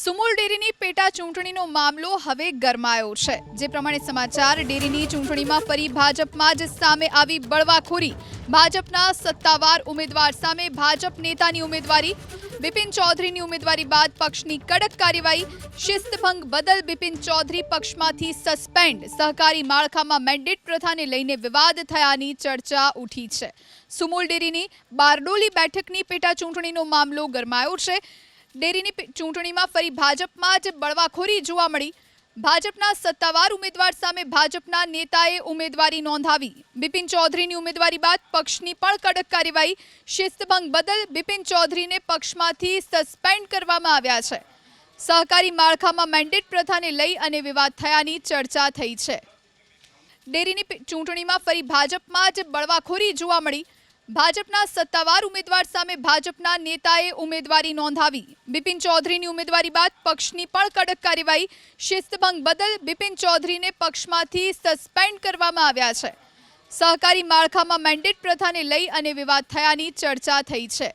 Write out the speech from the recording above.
સુમુલ ડેરીની પેટા ચૂંટણીનો મામલો હવે ગરમાયો છે. જે પ્રમાણે સમાચાર, ડેરીની ચૂંટણીમાં ફરી ભાજપમાં જ સામે આવી બળવાખોરી. ભાજપના સત્તાવાર ઉમેદવાર સામે ભાજપ નેતાની ઉમેદવારી. બિપિન ચૌધરીની ઉમેદવારી બાદ પક્ષની કડક કાર્યવાહી. શિસ્તભંગ બદલ બિપિન ચૌધરી પક્ષમાંથી સસ્પેન્ડ. સહકારી માળખામાં મેન્ડેટ પ્રથાને લઈને વિવાદ થયાની ચર્ચા ઉઠી છે. સુમુલ ડેરીની બારડોલી બેઠકની પેટા ચૂંટણીનો મામલો ગરમાયો છે. ડેરીની ચૂંટણીમાં ફરી ભાજપમાં જ બળવાખોરી જોવા મળી. ભાજપના સત્તાવાર ઉમેદવાર સામે ભાજપના નેતાએ ઉમેદવારી નોંધાવી. બિપિન ચૌધરીની ઉમેદવારી બાદ પક્ષની પણ કડક કાર્યવાહી શિસ્તભંગ બદલ બિપિન ચૌધરીને પક્ષમાંથી સસ્પેન્ડ કરવામાં આવ્યા છે. સહકારી માળખામાં મેન્ડેટ પ્રથાને લઈ અને વિવાદ થયાની ચર્ચા થઈ છે. ડેરીની ચૂંટણીમાં ફરી ભાજપમાં જ બળવાખોરી જોવા મળી. ભાજપના સત્તાવાર ઉમેદવાર સામે ભાજપના નેતાએ ઉમેદવારી નોંધાવી. બિપિન ચૌધરીની ઉમેદવારી બાદ પક્ષની પણ કડક કાર્યવાહી શિસ્તભંગ બદલ બિપિન ચૌધરીને પક્ષમાંથી સસ્પેન્ડ કરવામાં આવ્યા છે. સહકારી માળખામાં મેન્ડેટ પ્રથાને લઈ અને વિવાદ થયાની ચર્ચા થઈ છે.